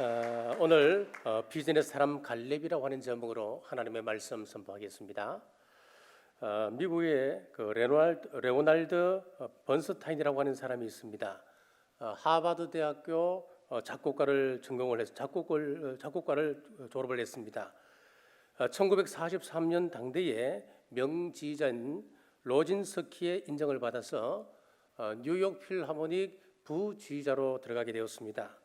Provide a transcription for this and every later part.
어, 오늘 어, 비즈니스 사람 갈렙이라고 하는 제목으로 하나님의 말씀 선포하겠습니다. 어, 미국의 그 레오날드, 레오날드 어, 번스타인이라고 하는 사람이 있습니다. 어, 하버드 대학교 어, 작곡가를 전공을 해서 작곡을 어, 작곡가를 졸업을 했습니다. 어, 1943년 당대에 명지자인 로진스키의 인정을 받아서 어, 뉴욕 필하모닉 부지휘자로 들어가게 되었습니다.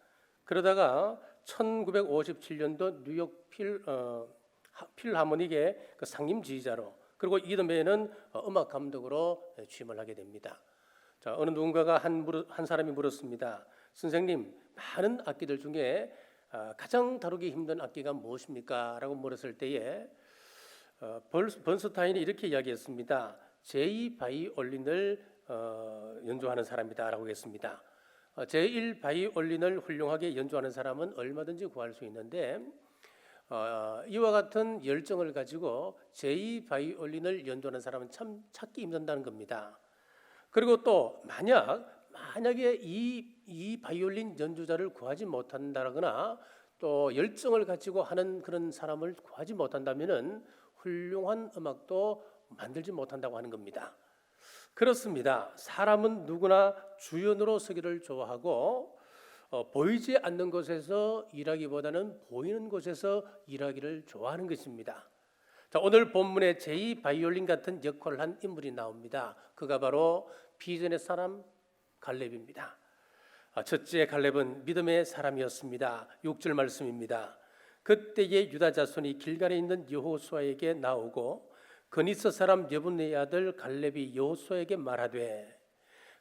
그러다가 1957년도 뉴욕 필 어, 하- 필하모닉의 그 상임 지휘자로 그리고 이듬해에는 어, 음악 감독으로 취임을 하게 됩니다. 자 어느 누군가가 한, 물어- 한 사람이 물었습니다. 선생님 많은 악기들 중에 아, 가장 다루기 힘든 악기가 무엇입니까?라고 물었을 때에 어, 벌- 번스타인이 이렇게 이야기했습니다. 제2 바이올린을 어, 연주하는 사람이다라고 했습니다. 어, 제1 바이올린을 훌륭하게 연주하는 사람은 얼마든지 구할 수 있는데 어, 이와 같은 열정을 가지고 제2 바이올린을 연주하는 사람은 참 찾기 힘든다는 겁니다. 그리고 또 만약 만약에 이, 이 바이올린 연주자를 구하지 못한다거나 또 열정을 가지고 하는 그런 사람을 구하지 못한다면은 훌륭한 음악도 만들지 못한다고 하는 겁니다. 그렇습니다. 사람은 누구나 주연으로 서기를 좋아하고 어, 보이지 않는 곳에서 일하기보다는 보이는 곳에서 일하기를 좋아하는 것입니다. 자, 오늘 본문에 제2 바이올린 같은 역할을 한 인물이 나옵니다. 그가 바로 비전의 사람 갈렙입니다. 아, 첫째 갈렙은 믿음의 사람이었습니다. 6절 말씀입니다. 그때에 유다 자손이 길갈에 있는 여호수아에게 나오고 그니스 사람 여분의 아들 갈렙이 여호수아에게 말하되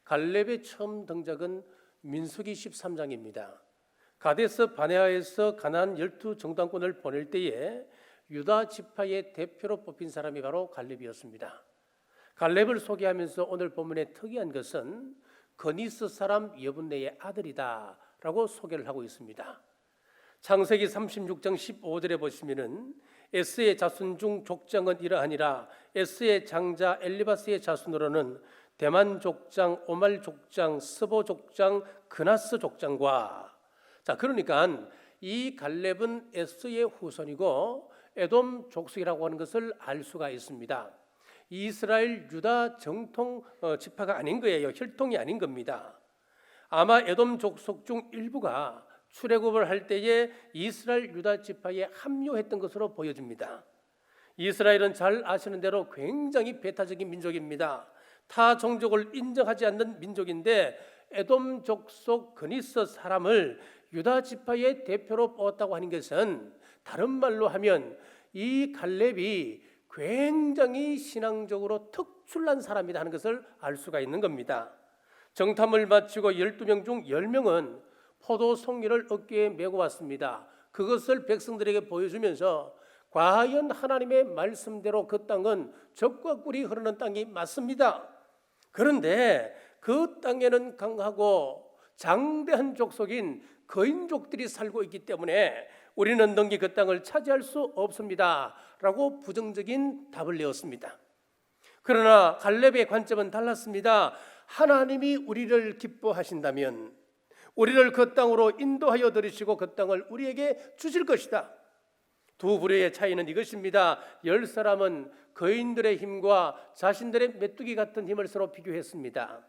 갈렙의 처음 등장은 민수기 13장입니다. 가데스 바네아에서 가나안 열두 정당권을 보낼 때에 유다 지파의 대표로 뽑힌 사람이 바로 갈렙이었습니다. 갈렙을 소개하면서 오늘 본문의 특이한 것은 거니스 사람 여분네의 아들이다라고 소개를 하고 있습니다. 창세기 36장 15절에 보시면은 에스의 자손 중 족장은 이러하니라 에스의 장자 엘리바스의 자손으로는 대만 족장, 오말 족장, 스보 족장, 그나스 족장과 자 그러니까 이 갈렙은 에스의 후손이고 에돔 족속이라고 하는 것을 알 수가 있습니다. 이스라엘 유다 정통 어, 지파가 아닌 거예요. 혈통이 아닌 겁니다. 아마 에돔 족속 중 일부가 출애굽을 할 때에 이스라엘 유다 지파에 합류했던 것으로 보여집니다. 이스라엘은 잘 아시는 대로 굉장히 배타적인 민족입니다. 타 종족을 인정하지 않는 민족인데 에돔 족속 그니스 사람을 유다 지파의 대표로 뽑았다고 하는 것은 다른 말로 하면 이 갈렙이 굉장히 신앙적으로 특출난 사람이다 하는 것을 알 수가 있는 겁니다. 정탐을 마치고 12명 중 10명은 포도 송이를 어깨에 메고 왔습니다. 그것을 백성들에게 보여주면서 과연 하나님의 말씀대로 그 땅은 적과 꿀이 흐르는 땅이 맞습니다. 그런데 그 땅에는 강하고 장대한 족속인 거인족들이 살고 있기 때문에 우리는 능히 그 땅을 차지할 수 없습니다. 라고 부정적인 답을 내었습니다. 그러나 갈렙의 관점은 달랐습니다. 하나님이 우리를 기뻐하신다면 우리를 그 땅으로 인도하여 들이시고 그 땅을 우리에게 주실 것이다. 두 부류의 차이는 이것입니다. 열 사람은 거인들의 힘과 자신들의 메뚜기 같은 힘을 서로 비교했습니다.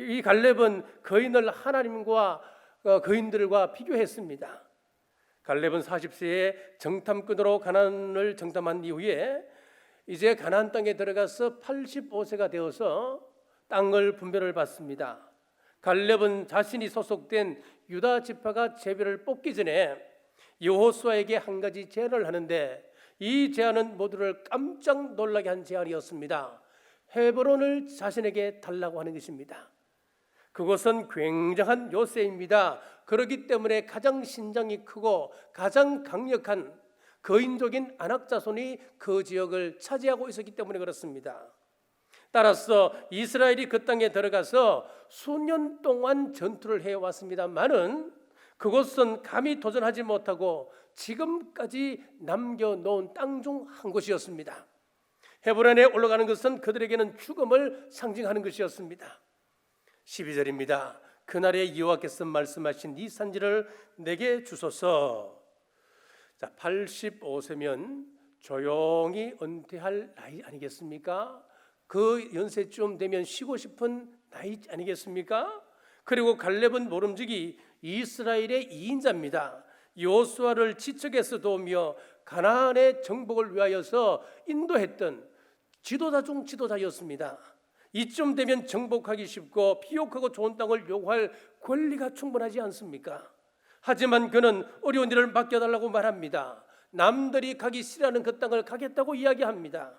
이 갈렙은 거인을 하나님과 어, 거인들과 비교했습니다. 갈렙은 40세에 정탐꾼으로 가나안을 정탐한 이후에 이제 가나안 땅에 들어가서 85세가 되어서 땅을 분배를 받습니다. 갈렙은 자신이 소속된 유다 지파가 제비를 뽑기 전에 여호수아에게 한 가지 제안을 하는데 이 제안은 모두를 깜짝 놀라게 한 제안이었습니다. 헤브론을 자신에게 달라고 하는 것입니다. 그것은 굉장한 요새입니다. 그렇기 때문에 가장 신장이 크고 가장 강력한 거인족인 안악자손이 그 지역을 차지하고 있었기 때문에 그렇습니다. 따라서 이스라엘이 그 땅에 들어가서 수년 동안 전투를 해왔습니다만은 그곳은 감히 도전하지 못하고 지금까지 남겨놓은 땅 중 한 곳이었습니다. 헤브론에 올라가는 것은 그들에게는 죽음을 상징하는 것이었습니다. 12절입니다. 그날에 여호와께서 말씀하신 이 산지를 내게 주소서. 자, 85세면 조용히 은퇴할 나이 아니겠습니까? 그 연세쯤 되면 쉬고 싶은 나이 아니겠습니까? 그리고 갈렙은 모름지기 이스라엘의 2인자입니다. 요수아를 지척에서 도우며 가나안의 정복을 위하여서 인도했던 지도자 중 지도자였습니다. 이쯤 되면 정복하기 쉽고 비옥하고 좋은 땅을 요구할 권리가 충분하지 않습니까? 하지만 그는 어려운 일을 맡겨달라고 말합니다. 남들이 가기 싫어하는 그 땅을 가겠다고 이야기합니다.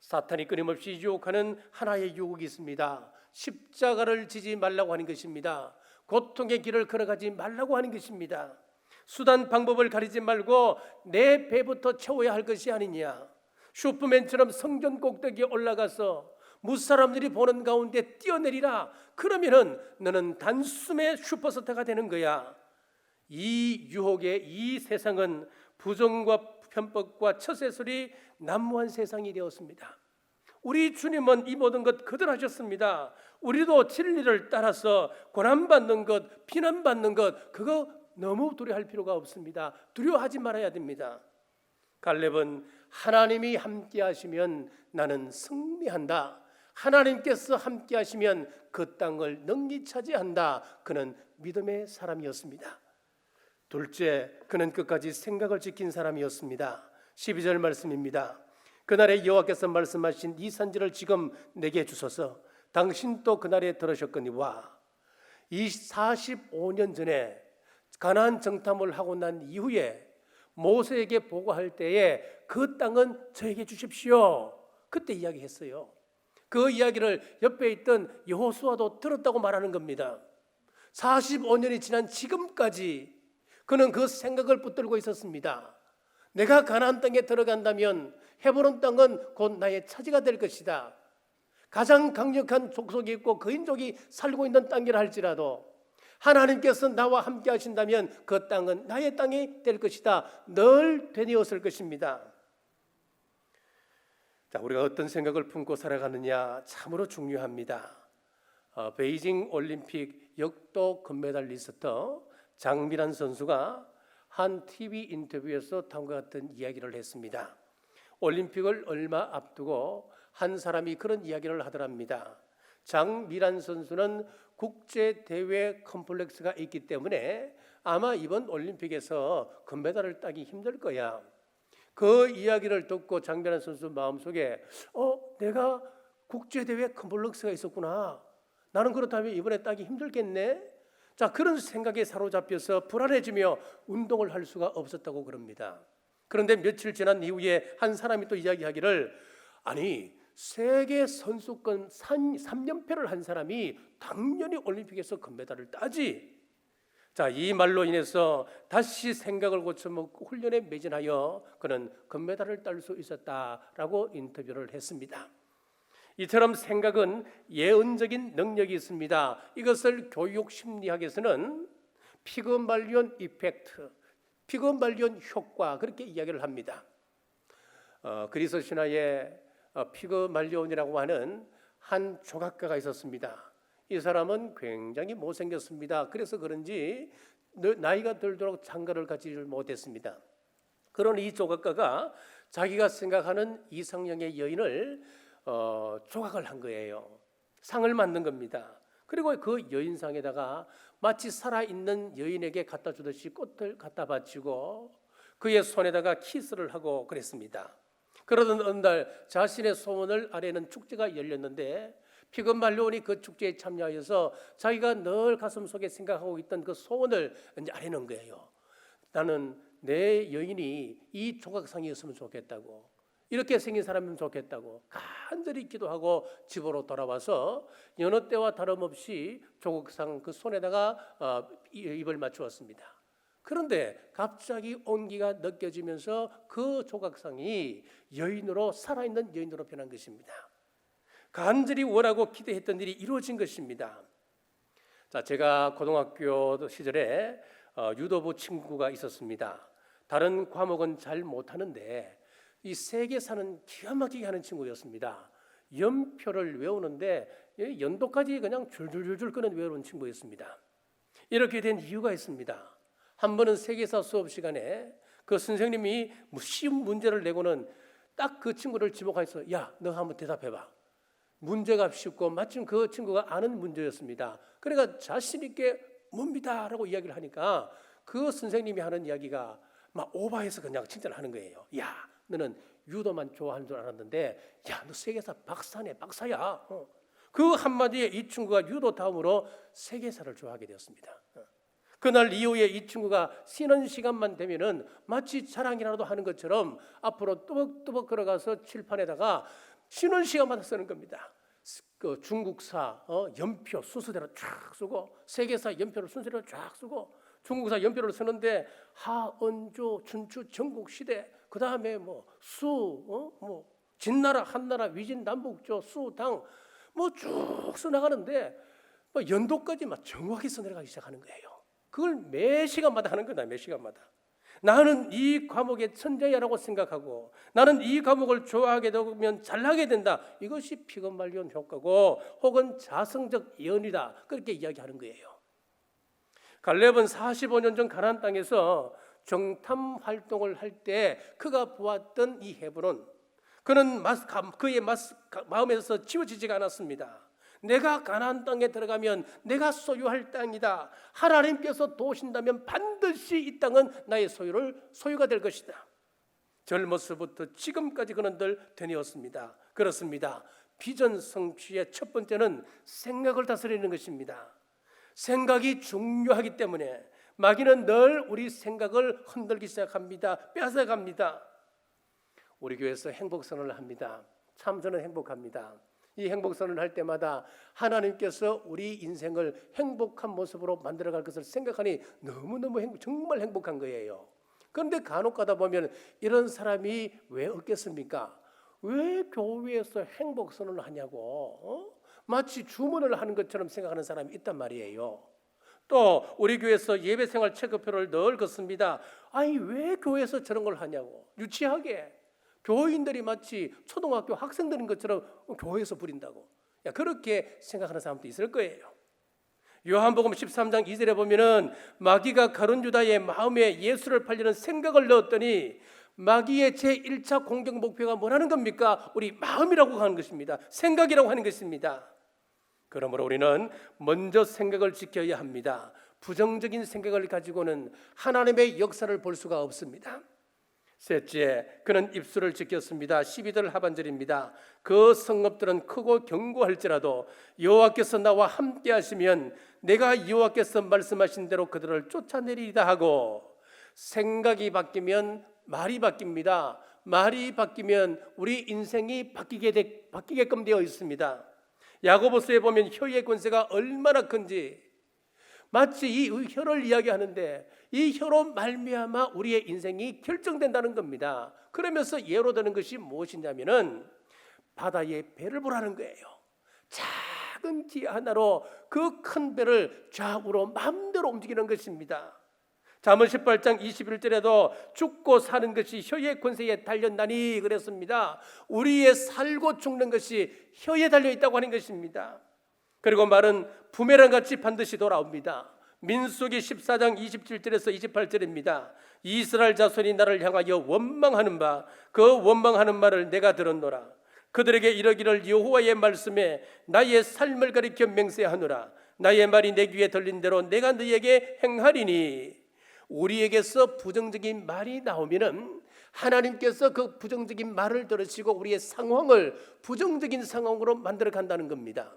사탄이 끊임없이 유혹하는 하나의 유혹이 있습니다. 십자가를 지지 말라고 하는 것입니다. 고통의 길을 걸어가지 말라고 하는 것입니다. 수단 방법을 가리지 말고 내 배부터 채워야 할 것이 아니냐. 슈퍼맨처럼 성전 꼭대기에 올라가서 무사람들이 보는 가운데 뛰어내리라. 그러면은 너는 단숨에 슈퍼스타가 되는 거야. 이 유혹에 이 세상은 부정과 편법과 처세술이 난무한 세상이 되었습니다. 우리 주님은 이 모든 것 거절하셨습니다. 우리도 진리를 따라서 고난받는 것, 비난받는 것, 그거 너무 두려워할 필요가 없습니다. 두려워하지 말아야 됩니다. 갈렙은 하나님이 함께 하시면 나는 승리한다. 하나님께서 함께 하시면 그 땅을 능히 차지한다. 그는 믿음의 사람이었습니다. 둘째, 그는 끝까지 생각을 지킨 사람이었습니다. 12절 말씀입니다. 그날에 여호와께서 말씀하신 이 산지를 지금 내게 주소서. 당신 또 그날에 들으셨거니와 이 45년 전에 가나안 정탐을 하고 난 이후에 모세에게 보고할 때에 그 땅은 저에게 주십시오. 그때 이야기했어요. 그 이야기를 옆에 있던 여호수아도 들었다고 말하는 겁니다. 45년이 지난 지금까지 그는 그 생각을 붙들고 있었습니다. 내가 가나안 땅에 들어간다면 헤브론 땅은 곧 나의 차지가 될 것이다. 가장 강력한 족속이 있고 그인족이 살고 있는 땅이라 할지라도 하나님께서 나와 함께 하신다면 그 땅은 나의 땅이 될 것이다. 늘 되뇌었을 것입니다. 자, 우리가 어떤 생각을 품고 살아가느냐 참으로 중요합니다. 어, 베이징 올림픽 역도 금메달리스트 장미란 선수가 한 TV 인터뷰에서 다음과 같은 이야기를 했습니다. 올림픽을 얼마 앞두고 한 사람이 그런 이야기를 하더랍니다. 장미란 선수는 국제 대회 컴플렉스가 있기 때문에 아마 이번 올림픽에서 금메달을 따기 힘들 거야. 그 이야기를 듣고 장미란 선수 마음속에 어 내가 국제 대회 컴플렉스가 있었구나. 나는 그렇다면 이번에 따기 힘들겠네. 자 그런 생각에 사로잡혀서 불안해지며 운동을 할 수가 없었다고 그럽니다. 그런데 며칠 지난 이후에 한 사람이 또 이야기하기를 아니 세계 선수권 3연패를 한 사람이 당연히 올림픽에서 금메달을 따지. 자, 이 말로 인해서 다시 생각을 고쳐먹고 훈련에 매진하여 그는 금메달을 딸 수 있었다라고 인터뷰를 했습니다. 이처럼 생각은 예언적인 능력이 있습니다. 이것을 교육 심리학에서는 피그말리온 이펙트, 피그말리온 효과 그렇게 이야기를 합니다. 어, 그리스 신화에 어, 피그말리온이라고 하는 한 조각가가 있었습니다. 이 사람은 굉장히 못생겼습니다. 그래서 그런지 나이가 들도록 장가를 가지를 못했습니다. 그런 이 조각가가 자기가 생각하는 이상형의 여인을 어, 조각을 한 거예요. 상을 만든 겁니다. 그리고 그 여인상에다가 마치 살아있는 여인에게 갖다 주듯이 꽃을 갖다 바치고 그의 손에다가 키스를 하고 그랬습니다. 그러던 어느 날 자신의 소원을 아래는 축제가 열렸는데 피금 말려오니 그 축제에 참여하여서 자기가 늘 가슴 속에 생각하고 있던 그 소원을 이제 아래는 거예요. 나는 내 여인이 이 조각상이었으면 좋겠다고. 이렇게 생긴 사람이면 좋겠다고 간절히 기도하고 집으로 돌아와서 여느 때와 다름없이 조각상 그 손에다가 어, 입을 맞추었습니다. 그런데 갑자기 온기가 느껴지면서 그 조각상이 여인으로 살아있는 여인으로 변한 것입니다. 간절히 원하고 기대했던 일이 이루어진 것입니다. 자, 제가 고등학교 시절에 어, 유도부 친구가 있었습니다. 다른 과목은 잘 못하는데 이 세계사는 기가 막히게 하는 친구였습니다. 연표를 외우는데 이 연도까지 그냥 줄줄줄줄 끄는 외우는 친구였습니다. 이렇게 된 이유가 있습니다. 한 번은 세계사 수업 시간에 그 선생님이 뭐 쉬운 문제를 내고는 딱 그 친구를 지목해서 야, 너 한번 대답해봐. 문제가 쉽고 마침 그 친구가 아는 문제였습니다. 그러니까 자신 있게 뭡니다라고 이야기를 하니까 그 선생님이 하는 이야기가 막 오바해서 그냥 칭찬을 하는 거예요. 야, 너는 유도만 좋아하는 줄 알았는데, 야, 너 세계사 박사네, 박사야. 어. 그 한마디에 이 친구가 유도 다음으로 세계사를 좋아하게 되었습니다. 어. 그날 이후에 이 친구가 쉬는 시간만 되면은 마치 자랑이라도 하는 것처럼 앞으로 뚜벅뚜벅 걸어가서 칠판에다가 쉬는 시간마다 쓰는 겁니다. 그 중국사 어, 연표 순서대로 쫙 쓰고 세계사 연표를 순서대로 쫙 쓰고 중국사 연표를 쓰는데 하은조 춘추 전국 시대 그 다음에 뭐수뭐 진나라 한나라 위진 남북조 수 당 뭐 쭉 써나가는데 뭐 연도까지 막 정확히 써내려가기 시작하는 거예요. 그걸 매 시간마다 하는 거다 매 시간마다. 나는 이 과목의 천재야라고 생각하고 나는 이 과목을 좋아하게 되면 잘하게 된다. 이것이 피건말리온 효과고 혹은 자성적 예언이다. 그렇게 이야기하는 거예요. 갈렙은 45년 전 가나안 땅에서 정탐 활동을 할 때 그가 보았던 이 헤브론 그는 그의 마음에서 지워지지가 않았습니다. 내가 가나안 땅에 들어가면 내가 소유할 땅이다. 하나님께서 도우신다면 반드시 이 땅은 나의 소유를 소유가 될 것이다. 젊어서부터 지금까지 그는 늘 되뇌었습니다. 그렇습니다. 비전 성취의 첫 번째는 생각을 다스리는 것입니다. 생각이 중요하기 때문에 마귀는 늘 우리 생각을 흔들기 시작합니다. 뺏어갑니다. 우리 교회에서 행복선언을 합니다. 참 저는 행복합니다. 이 행복선언을 할 때마다 하나님께서 우리 인생을 행복한 모습으로 만들어갈 것을 생각하니 너무너무 행복, 정말 행복한 거예요. 그런데 간혹 가다 보면 이런 사람이 왜 없겠습니까? 왜 교회에서 행복선언을 하냐고 어? 마치 주문을 하는 것처럼 생각하는 사람이 있단 말이에요. 또 우리 교회에서 예배생활 체크표를 늘 긋습니다. 아니 왜 교회에서 저런 걸 하냐고 유치하게 교인들이 마치 초등학교 학생들인 것처럼 교회에서 부린다고 야, 그렇게 생각하는 사람도 있을 거예요. 요한복음 13장 2절에 보면은 마귀가 가룟 유다의 마음에 예수를 팔리는 생각을 넣었더니 마귀의 제 1차 공격 목표가 뭐라는 겁니까? 우리 마음이라고 하는 것입니다. 생각이라고 하는 것입니다. 그러므로 우리는 먼저 생각을 지켜야 합니다. 부정적인 생각을 가지고는 하나님의 역사를 볼 수가 없습니다. 셋째, 그는 입술을 지켰습니다. 12절 하반절입니다. 그 성읍들은 크고 견고할지라도 여호와께서 나와 함께 하시면 내가 여호와께서 말씀하신 대로 그들을 쫓아내리이다 하고 생각이 바뀌면 말이 바뀝니다. 말이 바뀌면 우리 인생이 바뀌게 되, 바뀌게끔 되어 있습니다. 야고보서에 보면 혀의 권세가 얼마나 큰지 마치 이 혀를 이야기하는데 이 혀로 말미암아 우리의 인생이 결정된다는 겁니다. 그러면서 예로 드는 것이 무엇이냐면은 바다의 배를 보라는 거예요. 작은 지 하나로 그 큰 배를 좌우로 마음대로 움직이는 것입니다. 잠언 18장 21절에도 죽고 사는 것이 혀의 권세에 달렸나니 그랬습니다. 우리의 살고 죽는 것이 혀에 달려 있다고 하는 것입니다. 그리고 말은 부메랑 같이 반드시 돌아옵니다. 민수기 14장 27절에서 28절입니다. 이스라엘 자손이 나를 향하여 원망하는 바 그 원망하는 말을 내가 들었노라. 그들에게 이러기를 여호와의 말씀에 나의 삶을 가리켜 맹세하노라. 나의 말이 내 귀에 들린 대로 내가 너에게 행하리니 우리에게서 부정적인 말이 나오면은 하나님께서 그 부정적인 말을 들으시고 우리의 상황을 부정적인 상황으로 만들어 간다는 겁니다.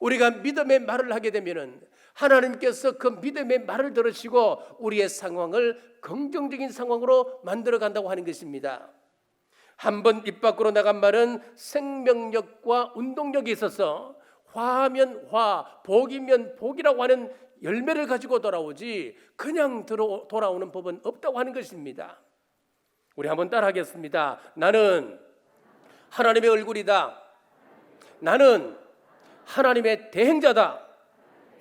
우리가 믿음의 말을 하게 되면은 하나님께서 그 믿음의 말을 들으시고 우리의 상황을 긍정적인 상황으로 만들어 간다고 하는 것입니다. 한 번 입 밖으로 나간 말은 생명력과 운동력이 있어서 화하면 화, 복이면 복이라고 하는 열매를 가지고 돌아오지 그냥 들어 돌아오는 법은 없다고 하는 것입니다. 우리 한번 따라하겠습니다. 나는 하나님의 얼굴이다. 나는 하나님의 대행자다.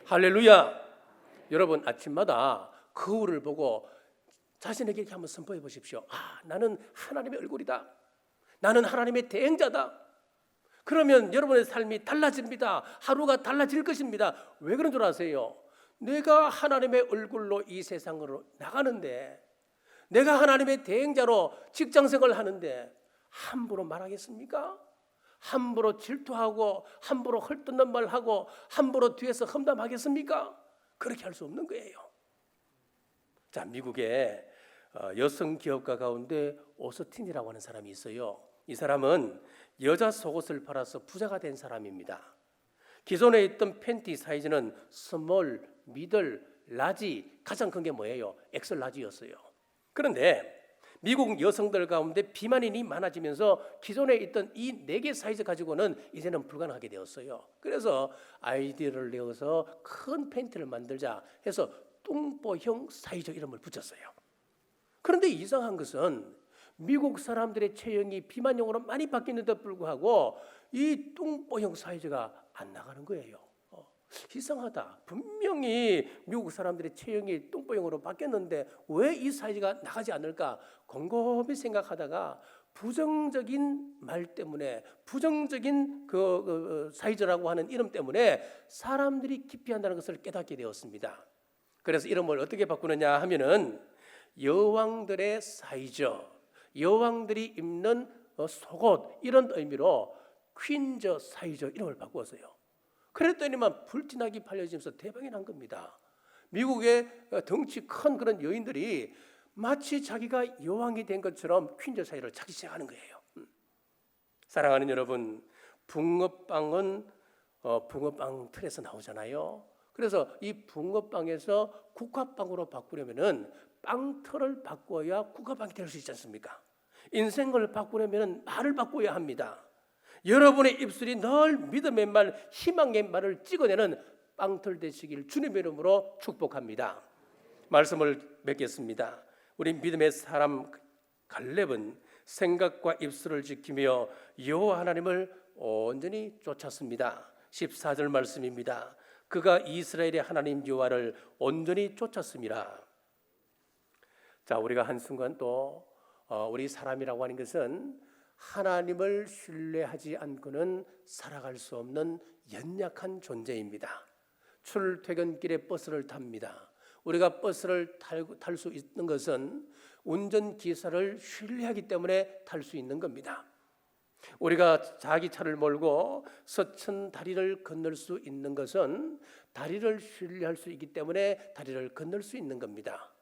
할렐루야. 여러분 아침마다 거울을 보고 자신에게 한번 선포해 보십시오. 아, 나는 하나님의 얼굴이다. 나는 하나님의 대행자다. 그러면 여러분의 삶이 달라집니다. 하루가 달라질 것입니다. 왜 그런 줄 아세요? 내가 하나님의 얼굴로 이 세상으로 나가는데 내가 하나님의 대행자로 직장 생활을 하는데 함부로 말하겠습니까? 함부로 질투하고 함부로 헐뜯는 말하고 함부로 뒤에서 험담하겠습니까? 그렇게 할 수 없는 거예요. 자, 미국의 어, 여성 기업가 가운데 오스틴이라고 하는 사람이 있어요. 이 사람은 여자 속옷을 팔아서 부자가 된 사람입니다. 기존에 있던 팬티 사이즈는 스몰, 미들, 라지 가장 큰 게 뭐예요? 엑셀 라지였어요. 그런데 미국 여성들 가운데 비만인이 많아지면서 기존에 있던 이 네 개 사이즈 가지고는 이제는 불가능하게 되었어요. 그래서 아이디어를 내어서 큰 팬티를 만들자 해서 뚱보형 사이즈 이름을 붙였어요. 그런데 이상한 것은 미국 사람들의 체형이 비만형으로 많이 바뀌는데 불구하고 이 뚱보형 사이즈가 안 나가는 거예요. 어, 이상하다. 분명히 미국 사람들의 체형이 뚱보형으로 바뀌었는데 왜 이 사이즈가 나가지 않을까 곰곰이 생각하다가 부정적인 말 때문에 부정적인 그, 그 사이즈라고 하는 이름 때문에 사람들이 기피한다는 것을 깨닫게 되었습니다. 그래서 이름을 어떻게 바꾸느냐 하면은 여왕들의 사이즈, 여왕들이 입는 어, 속옷 이런 의미로 퀸저 사이즈 이름을 바꾸었어요. 그랬더니만 불티나게 팔려지면서 대박이 난 겁니다. 미국의 어, 덩치 큰 그런 여인들이 마치 자기가 여왕이 된 것처럼 퀸저 사이를 찾기 시작하는 거예요. 음. 사랑하는 여러분, 붕어빵은 어, 붕어빵 틀에서 나오잖아요. 그래서 이 붕어빵에서 국화빵으로 바꾸려면은 빵틀을 바꿔야 국화빵이 될 수 있지 않습니까? 인생을 바꾸려면 말을 바꿔야 합니다. 여러분의 입술이 늘 믿음의 말, 희망의 말을 찍어내는 빵틀 되시길 주님의 이름으로 축복합니다. 말씀을 맺겠습니다. 우리 믿음의 사람 갈렙은 생각과 입술을 지키며 여호와 하나님을 온전히 쫓았습니다. 14절 말씀입니다. 그가 이스라엘의 하나님 여호와를 온전히 쫓았습니다. 자, 우리가 한순간 또 어, 우리 사람이라고 하는 것은 하나님을 신뢰하지 않고는 살아갈 수 없는 연약한 존재입니다. 출퇴근길에 버스를 탑니다. 우리가 버스를 탈 수 있는 것은 운전 기사를 신뢰하기 때문에 탈 수 있는 겁니다. 우리가 자기 차를 몰고 서천 다리를 건널 수 있는 것은 다리를 신뢰할 수 있기 때문에 다리를 건널 수 있는 겁니다.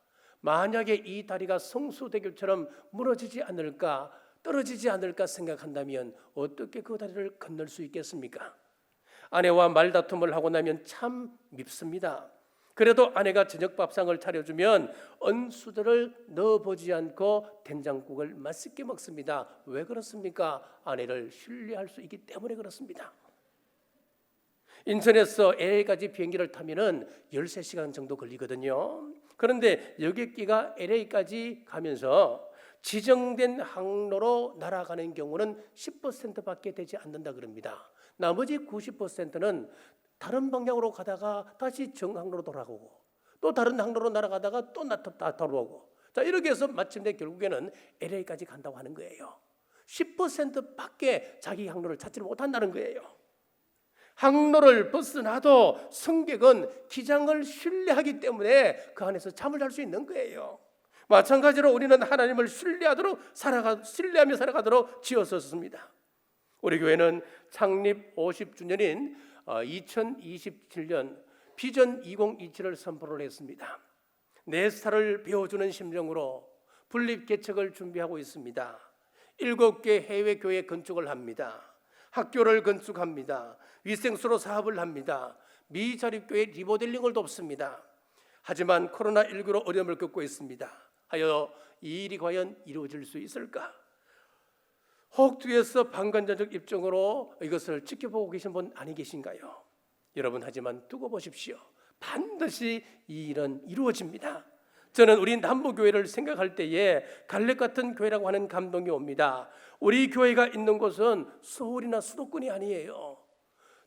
만약에 이 다리가 성수대교처럼 무너지지 않을까 떨어지지 않을까 생각한다면 어떻게 그 다리를 건널 수 있겠습니까? 아내와 말다툼을 하고 나면 참 밉습니다. 그래도 아내가 저녁 밥상을 차려주면 언수들을 넣어보지 않고 된장국을 맛있게 먹습니다. 왜 그렇습니까? 아내를 신뢰할 수 있기 때문에 그렇습니다. 인천에서 LA까지 비행기를 타면은 13시간 정도 걸리거든요. 그런데 여객기가 LA까지 가면서 지정된 항로로 날아가는 경우는 10%밖에 되지 않는다 그럽니다. 나머지 90%는 다른 방향으로 가다가 다시 정항로로 돌아오고 또 다른 항로로 날아가다가 또 나타 돌아오고 자 이렇게 해서 마침내 결국에는 LA까지 간다고 하는 거예요. 10%밖에 자기 항로를 찾지 못한다는 거예요. 항로를 벗어나도 승객은 기장을 신뢰하기 때문에 그 안에서 잠을 잘 수 있는 거예요. 마찬가지로 우리는 하나님을 신뢰하도록 살아가 신뢰하며 살아가도록 지었었습니다. 우리 교회는 창립 50주년인 2027년 비전 2027을 선포를 했습니다. 내 스타를 배워주는 심정으로 분립 개척을 준비하고 있습니다. 일곱 개 해외 교회 건축을 합니다. 학교를 건축합니다. 위생수로 사업을 합니다. 미자립교회 리모델링을 돕습니다. 하지만 코로나19로 어려움을 겪고 있습니다. 하여 이 일이 과연 이루어질 수 있을까? 혹두에서 방관자적 입장으로 이것을 지켜보고 계신 분 아니 계신가요? 여러분 하지만 두고 보십시오. 반드시 이 일은 이루어집니다. 저는 우리 남부교회를 생각할 때에 갈렙 같은 교회라고 하는 감동이 옵니다. 우리 교회가 있는 곳은 서울이나 수도권이 아니에요.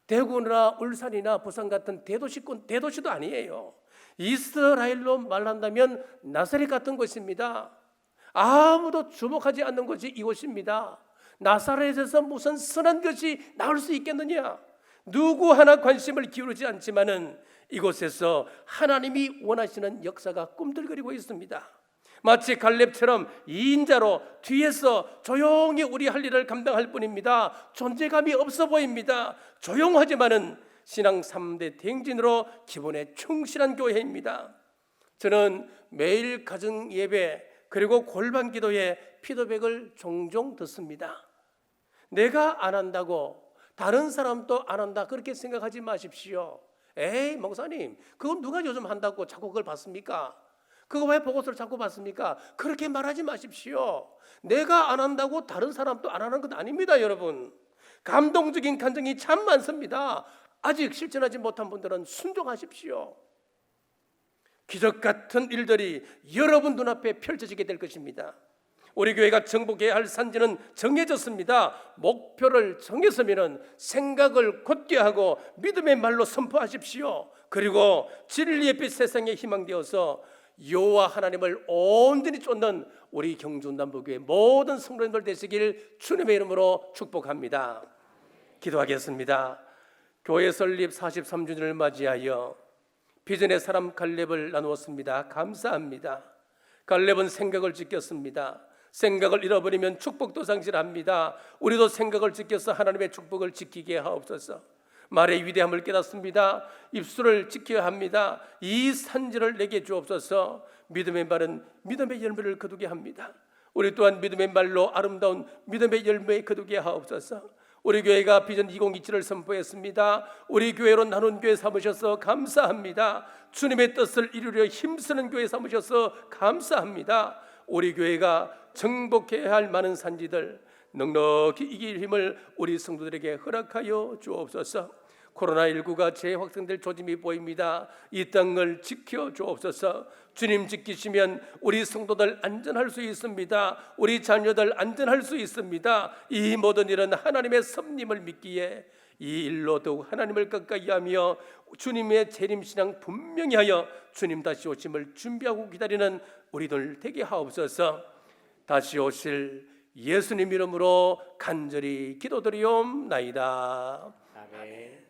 대구나 울산이나 부산 같은 대도시권 대도시도 아니에요. 이스라엘로 말한다면 나사렛 같은 곳입니다. 아무도 주목하지 않는 곳이 이곳입니다. 나사렛에서 무슨 선한 것이 나올 수 있겠느냐? 누구 하나 관심을 기울이지 않지만은 이곳에서 하나님이 원하시는 역사가 꿈틀거리고 있습니다. 마치 갈렙처럼 이인자로 뒤에서 조용히 우리 할 일을 감당할 뿐입니다. 존재감이 없어 보입니다. 조용하지만은 신앙 3대 대행진으로 기본에 충실한 교회입니다. 저는 매일 가정 예배 그리고 골반 기도에 피드백을 종종 듣습니다. 내가 안 한다고 다른 사람도 안 한다 그렇게 생각하지 마십시오. 에이 목사님 그건 누가 요즘 한다고 자꾸 그걸 받습니까? 그거 왜 보고서를 자꾸 받습니까? 그렇게 말하지 마십시오. 내가 안 한다고 다른 사람도 안 하는 것 아닙니다, 여러분. 감동적인 감정이 참 많습니다. 아직 실천하지 못한 분들은 순종하십시오. 기적 같은 일들이 여러분 눈앞에 펼쳐지게 될 것입니다. 우리 교회가 정복해야 할 산지는 정해졌습니다. 목표를 정했으면 생각을 곧게 하고 믿음의 말로 선포하십시오. 그리고 진리의 빛 세상에 희망되어서 여호와 하나님을 온전히 쫓는 우리 경주 남부교회 모든 성도님들 되시길 주님의 이름으로 축복합니다. 기도하겠습니다. 교회 설립 43주년을 맞이하여 비전의 사람 갈렙을 나누었습니다. 감사합니다. 갈렙은 생각을 지켰습니다. 생각을 잃어버리면 축복도 상실합니다. 우리도 생각을 지켜서 하나님의 축복을 지키게 하옵소서. 말의 위대함을 깨닫습니다. 입술을 지켜야 합니다. 이 산지를 내게 주옵소서. 믿음의 말은 믿음의 열매를 거두게 합니다. 우리 또한 믿음의 말로 아름다운 믿음의 열매 거두게 하옵소서. 우리 교회가 비전 2027을 선포했습니다. 우리 교회로 나눈 교회 삼으셔서 감사합니다. 주님의 뜻을 이루려 힘쓰는 교회 삼으셔서 감사합니다. 우리 교회가 정복해야 할 많은 산지들 넉넉히 이길 힘을 우리 성도들에게 허락하여 주옵소서. 코로나19가 재확산될 조짐이 보입니다. 이 땅을 지켜 주옵소서. 주님 지키시면 우리 성도들 안전할 수 있습니다. 우리 자녀들 안전할 수 있습니다. 이 모든 일은 하나님의 섭림을 믿기에 이 일로 더욱 하나님을 가까이 하며 주님의 재림 신앙 분명히 하여 주님 다시 오심을 준비하고 기다리는 우리들 되게 하옵소서. 다시 오실 예수님 이름으로 간절히 기도드리옵나이다. 아멘.